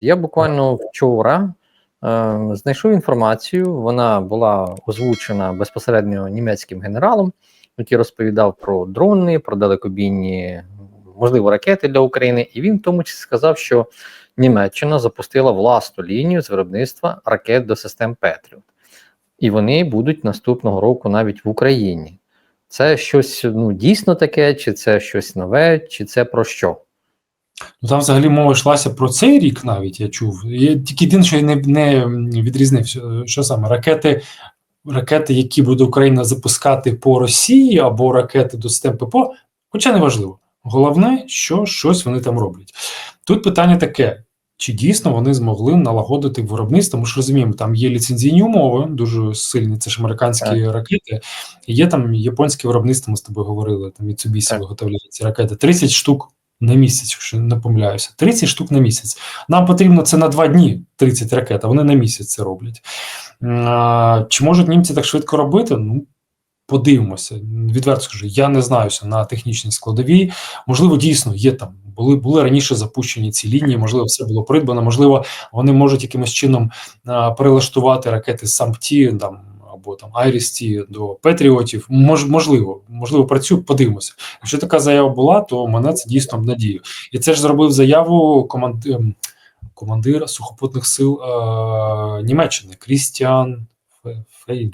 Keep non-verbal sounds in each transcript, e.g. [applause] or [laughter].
Я буквально вчора е, знайшов інформацію. Вона була озвучена безпосередньо німецьким генералом, який розповідав про дрони, про далекобійні, можливо, ракети для України. І він в тому числі сказав, що Німеччина запустила власну лінію з виробництва ракет до систем Петріот. І вони будуть наступного року навіть в Україні. Це щось ну, дійсно таке, чи це щось нове, чи це про що? Ну там взагалі мова йшлася про цей рік навіть я чув. Я тільки єдине, що я не, не відрізнив, що, саме ракети, ракети, які буде Україна запускати по Росії, або ракети до систем ППО, хоча не важливо. Головне, що щось вони там роблять. Тут питання таке: чи дійсно вони змогли налагодити виробництво? Ми ж розуміємо, там є ліцензійні умови, дуже сильні, це ж американські Так. ракети. Є там японське виробництво, ми з тобою говорили, там Mitsubishi Так. виготовляє ці ракети. 30 штук на місяць, якщо не помиляюся. 30 штук на місяць. Нам потрібно це на два дні 30 ракет, а вони на місяць це роблять. Чи можуть німці так швидко робити? Ну, подивимося. Відверто скажу, я не знаюся на технічній складовій. Можливо, дійсно є там. Були були раніше запущені ці лінії, можливо, все було придбано. Можливо, вони можуть якимось чином а, перелаштувати ракети з САМТі там або там Айрісті до Петріотів. Мож, можливо, можливо, працю Подивимося. Якщо така заява була, то мене це дійсно надію. І це ж зробив заяву команд... ем, командир сухопутних сил е... Німеччини Крістіан Фе-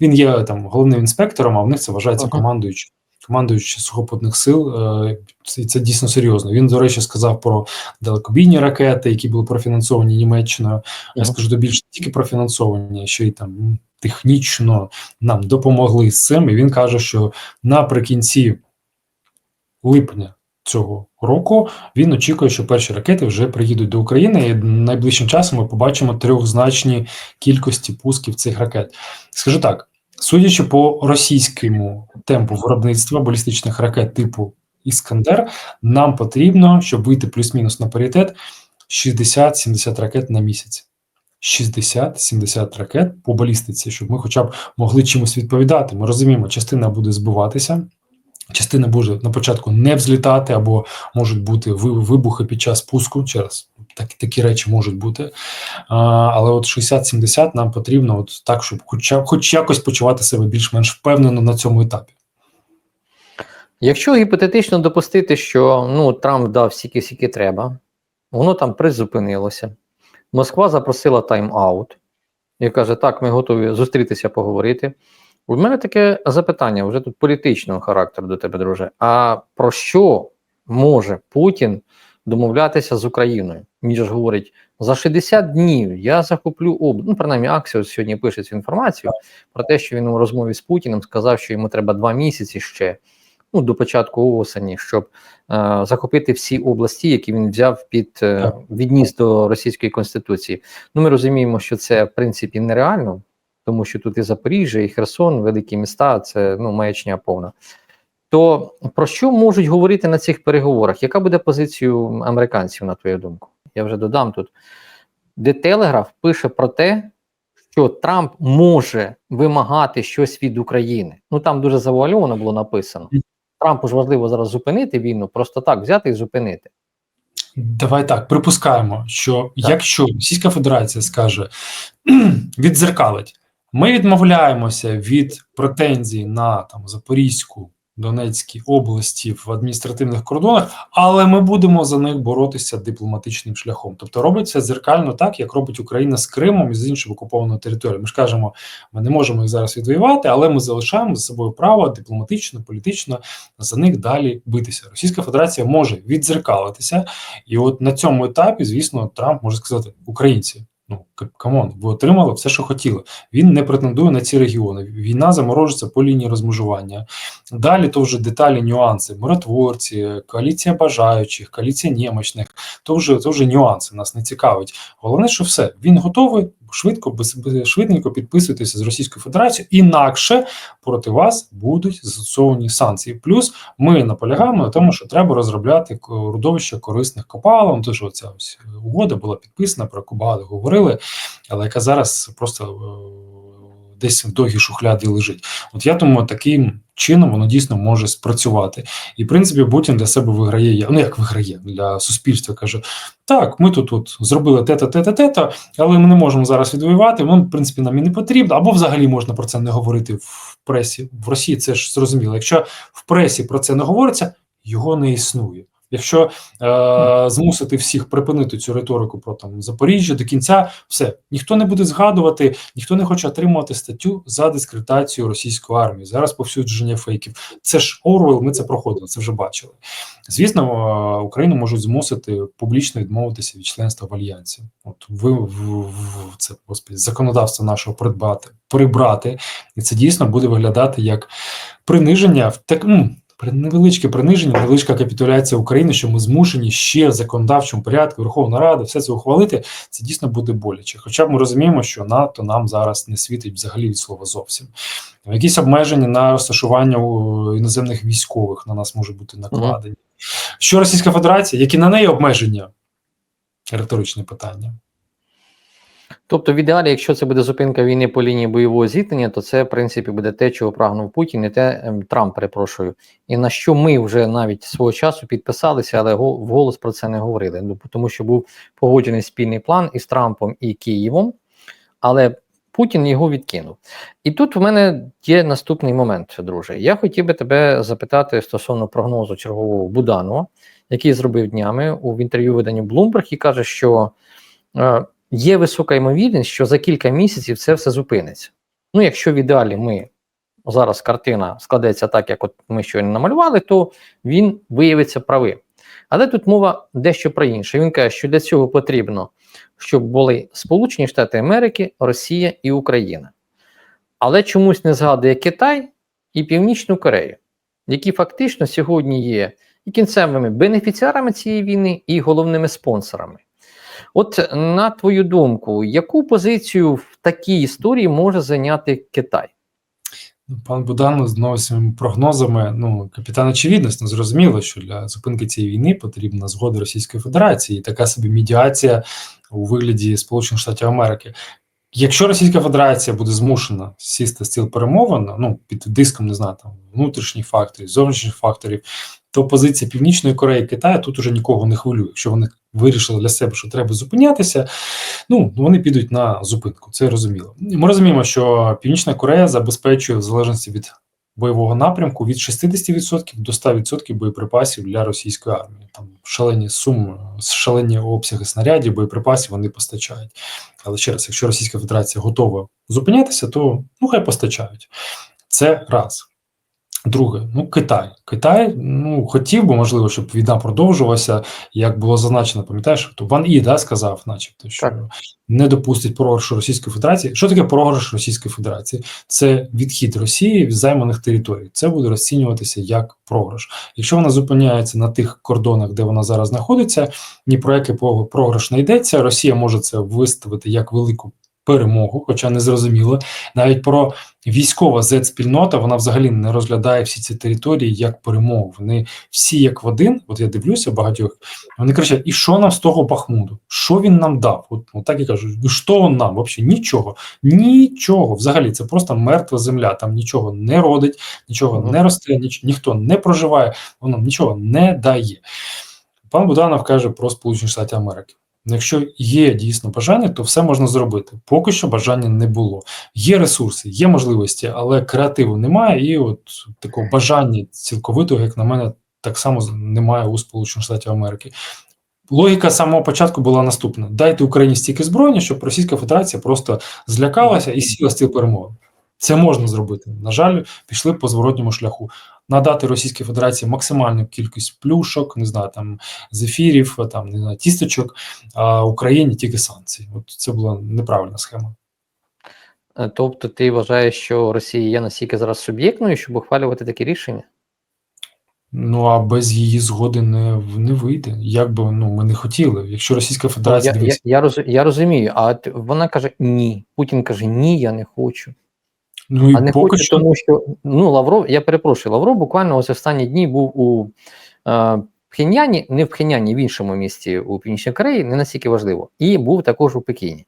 Він є там головним інспектором, а в них це вважається командуючим. Командуючий сухопутних сил, е, це, це дійсно серйозно. Він, до речі, сказав про далекобійні ракети, які були профінансовані Німеччиною. Я скажу до більше тільки профінансовані, ще й там технічно нам допомогли з цим. І він каже, що наприкінці липня цього року він очікує, що перші ракети вже приїдуть до України, і найближчим часом ми побачимо трьохзначні кількості пусків цих ракет. Скажу так: судячи по російському темпу виробництва балістичних ракет типу Іскандер, нам потрібно, щоб вийти плюс-мінус на паритет, 60-70 ракет на місяць. 60-70 ракет по балістиці, щоб ми хоча б могли чимось відповідати. Ми розуміємо, частина буде збиватися, частина буде на початку не взлітати, або можуть бути вибухи під час пуску. Через так, такі речі можуть бути. А, але от 60-70 нам потрібно, от так, щоб хоча, хоч якось почувати себе більш-менш впевнено на цьому етапі. Якщо гіпотетично допустити, що ну, Трамп дав стільки скільки треба, воно там призупинилося. Москва запросила тайм-аут і каже: так, ми готові зустрітися, поговорити. У мене таке запитання вже тут політичного характеру до тебе, друже. А про що може Путін домовлятися з Україною? Він ж говорить: за 60 днів я захоплю об... Ну, принаймні, Аксіос сьогодні пише цю інформацію про те, що він у розмові з Путіним сказав, що йому треба два місяці ще ну, до початку осені, щоб е, захопити всі області, які він взяв під е, відніс до російської конституції. Ну, ми розуміємо, що це в принципі нереально, тому що тут і Запоріжжя, і Херсон, великі міста, це ну, маячня повна. То про що можуть говорити на цих переговорах? Яка буде позиція американців, на твою думку? Я вже додам тут. Де Телеграф пише про те, що Трамп може вимагати щось від України. Ну там дуже завуальовано було написано. Трампу ж важливо зараз зупинити війну, просто так взяти і зупинити. Давай так, припускаємо, що якщо Російська Федерація скаже [clears throat] відзеркалить, ми відмовляємося від претензій на там Запорізьку, Донецькій області в адміністративних кордонах, але ми будемо за них боротися дипломатичним шляхом. Тобто робиться дзеркально так, як робить Україна з Кримом і з іншими окупованими територіями. Ми ж кажемо, ми не можемо їх зараз відвоювати, але ми залишаємо за собою право дипломатично, політично за них далі битися. Російська Федерація може віддзеркалитися, і от на цьому етапі, звісно, Трамп може сказати: Українці, ну камон, ви отримали все, що хотіли. Він не претендує на ці регіони. Війна заморожиться по лінії розмежування. Далі то вже деталі, нюанси, миротворці, коаліція бажаючих, коаліція немощних. То вже то вже нюанси нас не цікавить. Головне, що все він готовий швидко, швиденько підписуйтеся з Російською Федерацією, інакше проти вас будуть застосовані санкції. Плюс ми наполягаємо на тому, що треба розробляти родовище корисних копалин. Тож оця ось угода була підписана, про яку багато говорили, але яка зараз просто е, десь в довгій шухляді лежить. От я думаю, таким чином воно дійсно може спрацювати. І в принципі, Путін для себе виграє. Ну як виграє для суспільства, каже: так, ми тут от зробили те-то, те-то, те-то, але ми не можемо зараз відвоювати. Воно, в принципі, нам і не потрібно, або взагалі можна про це не говорити в пресі. В Росії це ж зрозуміло. Якщо в пресі про це не говориться, його не існує. Якщо е, змусити всіх припинити цю риторику про там Запоріжжя до кінця, все ніхто не буде згадувати, ніхто не хоче отримувати статтю за дискредитацію російської армії. Зараз повсюдження фейків. Це ж Орвел, ми це проходили, це вже бачили. Звісно, е, Україну можуть змусити публічно відмовитися від членства в альянсі. От ви в, в це господи, законодавство нашого придбати, прибрати, і це дійсно буде виглядати як приниження в так. при- невеличке приниження, невеличка капітуляція України, що ми змушені ще в законодавчому порядку Верховна Рада все це ухвалити. Це дійсно буде боляче. Хоча б ми розуміємо, що НАТО нам зараз не світить взагалі від слова зовсім. Якісь обмеження на розташування іноземних військових на нас можуть бути накладені. Що Російська Федерація, які на неї обмеження? Риторичне питання. Тобто, в ідеалі, якщо це буде зупинка війни по лінії бойового зіткнення, то це, в принципі, буде те, чого прагнув Путін, і те ем, Трамп, перепрошую. І на що ми вже навіть свого часу підписалися, але го- вголос про це не говорили. Ну, тому що був погоджений спільний план із Трампом і Києвом, але Путін його відкинув. І тут в мене є наступний момент, друже. Я хотів би тебе запитати стосовно прогнозу чергового Буданова, який зробив днями в інтерв'ю виданню Bloomberg і каже, що. Є висока ймовірність, що за кілька місяців це все зупиниться. Ну, якщо в ідеалі ми зараз картина складеться так, як от ми щойно намалювали, то він виявиться правим. Але тут мова дещо про інше. Він каже, що для цього потрібно, щоб були Сполучені Штати Америки, Росія і Україна. Але чомусь не згадує Китай і Північну Корею, які фактично сьогодні є і кінцевими бенефіціарами цієї війни, і головними спонсорами. От на твою думку, яку позицію в такій історії може зайняти Китай? Пан Будан знову своїми прогнозами. Ну, капітан очевидність, ну, зрозуміло, що для зупинки цієї війни потрібна згода Російської Федерації і така собі медіація у вигляді Сполучених Штатів Америки. Якщо Російська Федерація буде змушена сісти стіл перемовин, ну під диском, не знаю, там внутрішніх факторів, зовнішніх факторів, то позиція Північної Кореї Китаю тут уже нікого не хвилює. Якщо вони вирішили для себе, що треба зупинятися, ну вони підуть на зупинку. Це зрозуміло. Ми розуміємо, що Північна Корея забезпечує в залежності від бойового напрямку від 60% до 100% боєприпасів для російської армії. Там шалені суми, шалені обсяги снарядів, боєприпасів вони постачають. Але ще раз, якщо Російська Федерація готова зупинятися, то ну хай постачають. Це раз. Друге, ну Китай. Китай ну хотів би, можливо, щоб війна продовжувалася, як було зазначено, пам'ятаєш, то Ван І да, сказав, начебто, що Так. не допустить програшу Російської Федерації. Що таке програш Російської Федерації? Це відхід Росії від займаних територій. Це буде розцінюватися як програш. Якщо вона зупиняється на тих кордонах, де вона зараз знаходиться, ні про який програш не йдеться. Росія може це виставити як велику перемогу, хоча не зрозуміло. Навіть про військова Z-спільнота вона взагалі не розглядає всі ці території як перемогу. Вони всі як в один. От я дивлюся багатьох. Вони кричать: і що нам з того Бахмуту? Що він нам дав? От, от так і кажуть, що він нам? Взагалі нічого. Нічого. Взагалі, це просто мертва земля. Там нічого не родить, нічого Мгм. не росте, ніч, ніхто не проживає, воно нічого не дає. Пан Буданов каже про Сполучені Штати Америки. Ну, Якщо є дійсно бажання, то все можна зробити. Поки що бажання не було. Є ресурси, є можливості, але креативу немає, і от такого бажання цілковитого, як на мене, так само немає у Сполучених Штатів Америки. Логіка самого початку була наступна: дайте Україні стільки зброї, щоб Російська Федерація просто злякалася і сіла стіл перемови. Це можна зробити. На жаль, пішли по зворотньому шляху. Надати Російській Федерації максимальну кількість плюшок, не знаю, там зефірів, там не знаю, тісточок, а Україні тільки санкції. От це була неправильна схема. Е, Тобто, ти вважаєш, що Росія є настільки зараз суб'єктною, щоб ухвалювати такі рішення? Ну а без її згоди не, не вийде. Як би ну ми не хотіли. Якщо Російська Ну, Федерація я, я, дивиться, я, роз, я розумію, а вона каже ні. Путін каже, ні, я не хочу. Ну і А не поки хочу, що тому що ну Лавров, я перепрошую, Лавров буквально ось останні дні був у е, Пхеньяні, не в Пхеньяні, в іншому місті у Північній Кореї, не настільки важливо, і був також у Пекіні.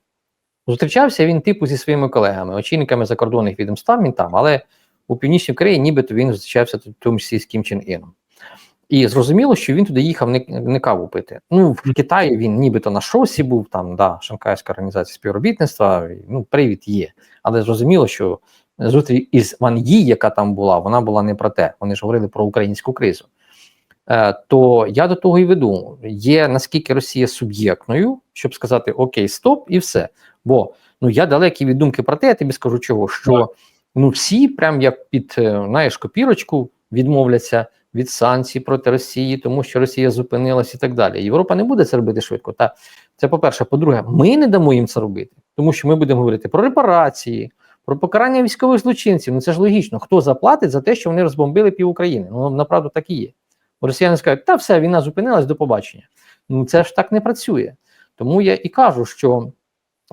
Зустрічався він типу зі своїми колегами, очільниками закордонних відомств, він там, але у Північній Кореї нібито він зустрічався в тому числі з Кім Чен Іном. І зрозуміло, що він туди їхав не, не каву пити. Ну, в Китаї він нібито на шосі був, там, да, Шанхайська організація співробітництва, ну, привід є. Але зрозуміло, що зустріч із Ван Ї, яка там була, вона була не про те. Вони ж говорили про українську кризу. Е, то я до того і веду: є наскільки Росія суб'єктною, щоб сказати Окей, стоп, і все. Бо ну я далекий від думки про те, я тобі скажу чого, що ну всі, прям як під е, знаєш, копірочку відмовляться від санкцій проти Росії, тому що Росія зупинилась і так далі. Європа не буде це робити швидко. Та це по-перше, по-друге, ми не дамо їм це робити, тому що ми будемо говорити про репарації, про покарання військових злочинців. Ну це ж логічно. Хто заплатить за те, що вони розбомбили пів України? Ну направду так і є. Росіяни скажуть, та все, війна зупинилась до побачення. Ну це ж так не працює. Тому я і кажу, що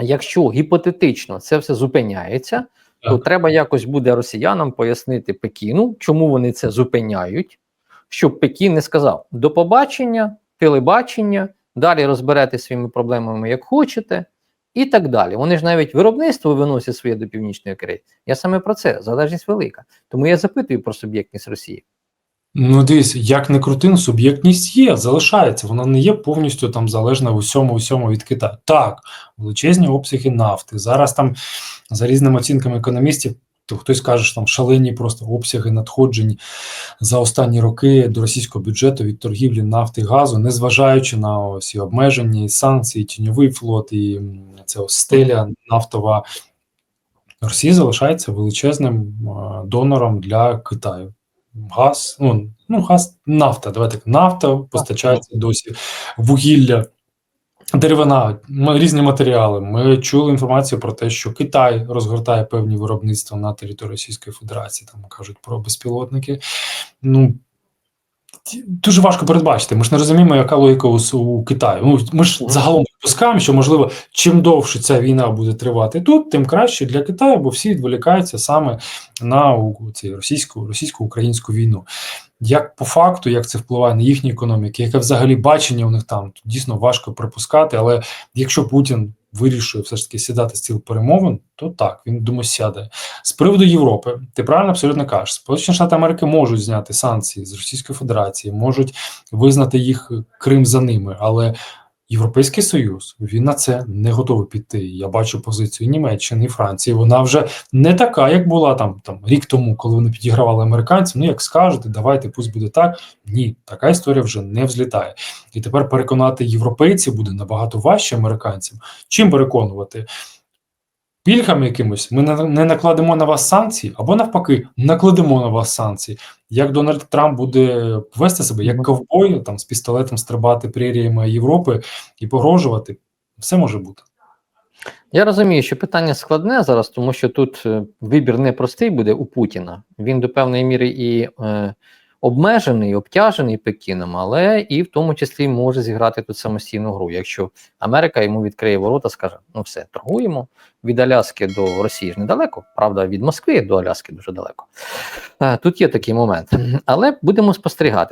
якщо гіпотетично це все зупиняється, то треба якось буде росіянам пояснити Пекіну, чому вони це зупиняють, щоб Пекін не сказав до побачення, телебачення, далі розберете своїми проблемами як хочете, і так далі. Вони ж навіть виробництво виносять своє до Північної Кореї. Я саме про це залежність велика. Тому я запитую про суб'єктність Росії. Ну, дивіться, як не крутин, суб'єктність є, залишається. Вона не є повністю там залежна в усьому усьому від Китаю. Так, величезні обсяги нафти. Зараз там за різними оцінками економістів, то хтось каже, що там шалені просто обсяги надходжень за останні роки до російського бюджету від торгівлі нафти і газу, незважаючи на ось і обмеження, і санкції, і тіньовий флот, і це ось стеля нафтова. Росія залишається величезним донором для Китаю. Газ, ну, ну газ, нафта. Давайте нафта постачається досі, вугілля, деревина, різні матеріали. Ми чули інформацію про те, що Китай розгортає певні виробництва на території Російської Федерації. Там кажуть про безпілотники. Ну дуже важко передбачити. Ми ж не розуміємо, яка логіка у, у Китаю. Ну ми ж загалом припускаємо, що можливо, чим довше ця війна буде тривати тут, тим краще для Китаю, бо всі відволікаються саме на у- російську російсько-українську війну. Як по факту, як це впливає на їхні економіки, яке взагалі бачення у них там дійсно важко припускати. Але якщо Путін вирішує все ж таки сідати з стіл перемовин, то так він думаю сяде. З приводу Європи, ти правильно абсолютно кажеш, Сполучені Штати Америки можуть зняти санкції з Російської Федерації, можуть визнати їх Крим за ними, але Європейський Союз він на це не готовий піти. Я бачу позицію Німеччини і Франції. Вона вже не така, як була там, там рік тому, коли вони підігравали американцям. Ну як скажете, давайте пусть буде так. Ні, така історія вже не взлітає. І тепер переконати європейців буде набагато важче американцям. Чим переконувати? Пільгами якимось ми не накладемо на вас санкції, або навпаки, накладемо на вас санкції. Як Дональд Трамп буде вести себе як ковбой, там з пістолетом стрибати преріями Європи і погрожувати, все може бути. Я розумію, що питання складне зараз, тому що тут е, вибір непростий буде у Путіна. Він до певної міри і е, обмежений, обтяжений Пекіном, але і в тому числі може зіграти тут самостійну гру. Якщо Америка йому відкриє ворота, скаже: ну все, торгуємо від Аляски до Росії ж недалеко, правда, від Москви до Аляски дуже далеко. Е, тут є такий момент, але будемо спостерігати.